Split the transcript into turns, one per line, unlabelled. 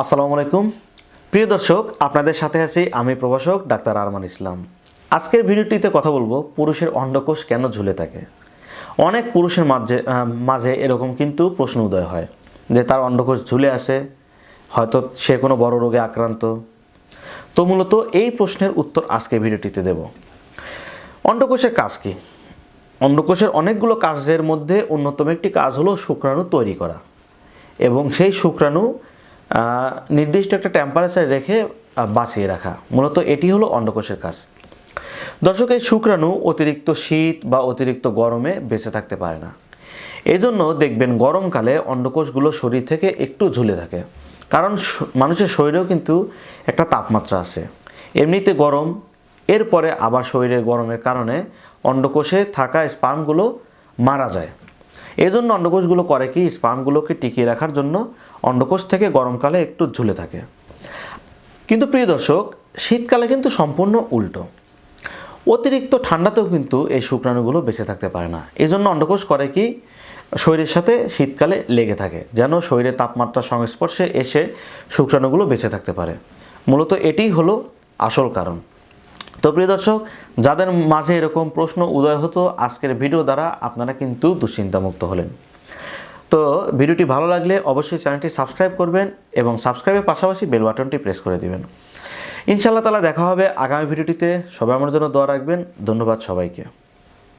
আসসালামু আলাইকুম। প্রিয় দর্শক, আপনাদের সাথে আছি আমি প্রভাষক ডাক্তার আরমান ইসলাম। আজকের ভিডিওটিতে কথা বলব পুরুষের অন্ডকোষ কেন ঝুলে থাকে? অনেক পুরুষের মাঝে মাঝে এরকম কিন্তু প্রশ্ন উদয় হয় যে তার অন্ডকোষ ঝুলে আসে হয়তো সে কোনো বড় রোগে আক্রান্ত। তো মূলত এই প্রশ্নের উত্তর আজকে ভিডিওটিতে দেব। অন্ডকোষের কাজ কী? অন্ডকোষের অনেকগুলো কাজের মধ্যে অন্যতম একটি কাজ হলো শুক্রাণু তৈরি করা এবং সেই শুক্রাণু নির্দিষ্ট একটা টেম্পারেচার রেখে বাঁচিয়ে রাখা। মূলত এটি হলো অন্ডকোষের কাজ। দর্শক, এই শুক্রাণু অতিরিক্ত শীত বা অতিরিক্ত গরমে বেঁচে থাকতে পারে না। এই জন্য দেখবেন গরমকালে অন্ডকোষগুলো শরীর থেকে একটু ঝুলে থাকে। কারণ মানুষের শরীরেও কিন্তু একটা তাপমাত্রা আছে। এমনিতে গরম, এরপরে আবার শরীরের গরমের কারণে অন্ডকোষে থাকা স্পার্মগুলো মারা যায়। এই জন্য অন্ডকোষগুলো করে কি? স্পামগুলোকে টিকিয়ে রাখার জন্য অন্ডকোষ থেকে গরমকালে একটু ঝুলে থাকে। কিন্তু প্রিয় দর্শক, শীতকালে কিন্তু সম্পূর্ণ উল্টো। অতিরিক্ত ঠান্ডাতেও কিন্তু এই শুক্রাণুগুলো বেঁচে থাকতে পারে না। এই জন্য অন্ডকোষ করে কি? শরীরের সাথে শীতকালে লেগে থাকে, যেন শরীরের তাপমাত্রার সংস্পর্শে এসে শুক্রাণুগুলো বেঁচে থাকতে পারে। মূলত এটিই হলো আসল কারণ। তো প্রিয় দর্শক, যাদের মাঝে এরকম প্রশ্ন উদয় হতো, আজকের ভিডিও দ্বারা আপনারা কিন্তু দুশ্চিন্তামুক্ত হলেন। তো ভিডিওটি ভালো লাগলে অবশ্যই চ্যানেলটি সাবস্ক্রাইব করবেন এবং সাবস্ক্রাইবের পাশাপাশি বেল বাটনটি প্রেস করে দেবেন। ইনশাআল্লাহ তালা দেখা হবে আগামী ভিডিওটিতে। সবাই আমার জন্য দোয়া রাখবেন। ধন্যবাদ সবাইকে।